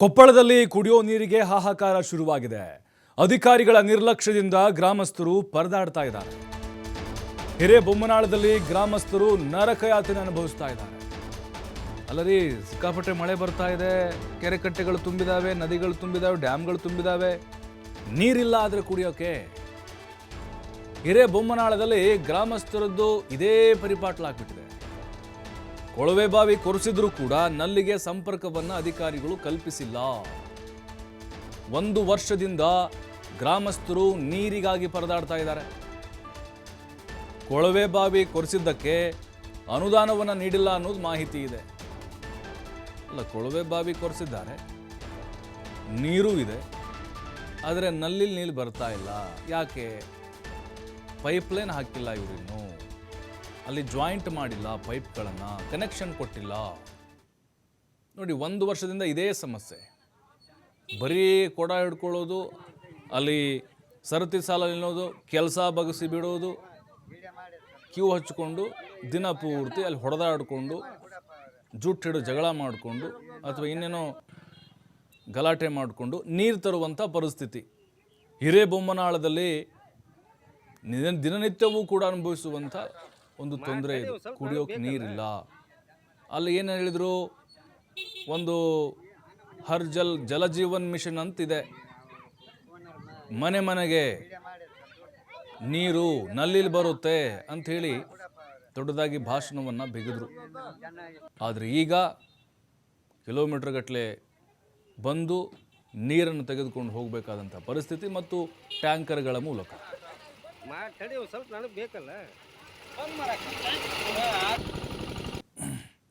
ಕೊಪ್ಪಳದಲ್ಲಿ ಕುಡಿಯೋ ನೀರಿಗೆ ಹಾಹಾಕಾರ ಶುರುವಾಗಿದೆ. ಅಧಿಕಾರಿಗಳ ನಿರ್ಲಕ್ಷ್ಯದಿಂದ ಗ್ರಾಮಸ್ಥರು ಪರದಾಡ್ತಾ ಇದ್ದಾರೆ. ಹಿರೇಬೊಮ್ಮನಾಳದಲ್ಲಿ ಗ್ರಾಮಸ್ಥರು ನರಕಯಾತನೆ ಅನುಭವಿಸ್ತಾ ಇದ್ದಾರೆ. ಅಲ್ಲರಿ ಸಿಕ್ಕಾಪಟ್ಟೆ ಮಳೆ ಬರ್ತಾ ಇದೆ. ಕೆರೆ ಕಟ್ಟೆಗಳು ತುಂಬಿದಾವೆ, ನದಿಗಳು ತುಂಬಿದಾವೆ, ಡ್ಯಾಮ್ಗಳು ತುಂಬಿದಾವೆ. ನೀರಿಲ್ಲ ಆದರೆ ಕುಡಿಯೋಕೆ. ಹಿರೇಬೊಮ್ಮನಾಳದಲ್ಲಿ ಗ್ರಾಮಸ್ಥರದ್ದು ಇದೇ ಪರಿಪಾಟ್ಲಾಗ್ಬಿಟ್ಟಿದೆ. ಕೊಳವೆ ಬಾವಿ ಕೊರೆಸಿದ್ರೂ ಕೂಡ ನಲ್ಲಿಗೆ ಸಂಪರ್ಕವನ್ನು ಅಧಿಕಾರಿಗಳು ಕಲ್ಪಿಸಿಲ್ಲ. ಒಂದು ವರ್ಷದಿಂದ ಗ್ರಾಮಸ್ಥರು ನೀರಿಗಾಗಿ ಪರದಾಡ್ತಾ ಇದ್ದಾರೆ. ಕೊಳವೆ ಬಾವಿ ಕೊರೆಸಿದ್ದಕ್ಕೆ ಅನುದಾನವನ್ನು ನೀಡಿಲ್ಲ ಅನ್ನೋದು ಮಾಹಿತಿ ಇದೆ. ಅಲ್ಲ, ಕೊಳವೆ ಬಾವಿ ಕೊರೆಸಿದ್ದಾರೆ. ನೀರು ಇದೆ. ಆದರೆ ನಲ್ಲಿ ನೀರು ಬರ್ತಾ ಇಲ್ಲ. ಯಾಕೆ? ಪೈಪ್ಲೈನ್ ಹಾಕಿಲ್ಲ ಇವರಿನ್ನು ಅಲ್ಲಿ ಜಾಯಿಂಟ್ ಮಾಡಿಲ್ಲ ಪೈಪ್ಗಳನ್ನು ಕನೆಕ್ಷನ್ ಕೊಟ್ಟಿಲ್ಲ. ನೋಡಿ, ಒಂದು ವರ್ಷದಿಂದ ಇದೇ ಸಮಸ್ಯೆ. ಬರೀ ಕೊಡ ಹಿಡ್ಕೊಳ್ಳೋದು, ಅಲ್ಲಿ ಸರತಿ ಸಾಲ ನಿಲ್ಲೋದು, ಕೆಲಸ ಬಗಸಿ ಬಿಡೋದು, ಕ್ಯೂ ಹಚ್ಚಿಕೊಂಡು ದಿನ ಪೂರ್ತಿ ಅಲ್ಲಿ ಹೊಡೆದಾಡಿಕೊಂಡು ಜುಟ್ಟಿಡು ಜಗಳ ಮಾಡಿಕೊಂಡು, ಅಥವಾ ಇನ್ನೇನೋ ಗಲಾಟೆ ಮಾಡಿಕೊಂಡು ನೀರು ತರುವಂಥ ಪರಿಸ್ಥಿತಿ. ಹಿರೇಬೊಮ್ಮನಾಳದಲ್ಲಿ ನಿನ ದಿನನಿತ್ಯವೂ ಕೂಡ ಅನುಭವಿಸುವಂಥ ಒಂದು ತೊಂದರೆ ಇದೆ. ಕುಡಿಯೋಕೆ ನೀರಿಲ್ಲ. ಅಲ್ಲಿ ಏನು ಹೇಳಿದರು? ಒಂದು ಹರ್ ಜಲ್ ಜಲಜೀವನ್ ಮಿಷನ್ ಅಂತಿದೆ. ಮನೆ ಮನೆಗೆ ನೀರು ನಲ್ಲಿಲಿ ಬರುತ್ತೆ ಅಂಥೇಳಿ ದೊಡ್ಡದಾಗಿ ಭಾಷಣವನ್ನು ಬಿಗಿದ್ರು. ಆದರೆ ಈಗ ಕಿಲೋಮೀಟರ್ ಗಟ್ಟಲೆ ಬಂದು ನೀರನ್ನು ತೆಗೆದುಕೊಂಡು ಹೋಗಬೇಕಾದಂಥ ಪರಿಸ್ಥಿತಿ ಮತ್ತು ಟ್ಯಾಂಕರ್ಗಳ ಮೂಲಕ. ಸ್ವಲ್ಪ ನನಗೆ ಬೇಕಲ್ಲ?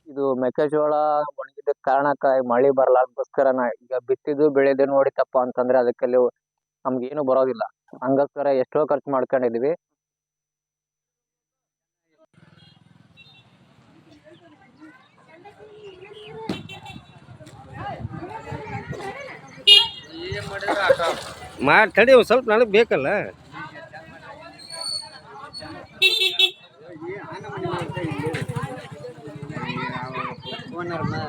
ಇದು ಮೆಕ್ಕೆಜೋಳ ಒಣಗಿದ ಕಾರಣಕ್ಕ ಮಳಿ ಬರಲಾರ್ದಕ್ಕೋಸ್ಕರ ನಾ ಈಗ ಬಿತ್ತಿದ್ದು ಬೆಳೆದು ನೋಡಿತಪ್ಪ ಅಂತಂದ್ರೆ ಅದಕ್ಕೆ ನಮ್ಗೆ ಏನು ಬರೋದಿಲ್ಲ. ಹಂಗೋಸ್ಕರ ಎಷ್ಟೋ ಖರ್ಚು ಮಾಡ್ಕೊಂಡಿದೀವಿ ಮಾಡಿ ತಡಿ ಒಂದ್ ಸ್ವಲ್ಪ ನನಗೆ ಬೇಕಲ್ಲ? போனருமா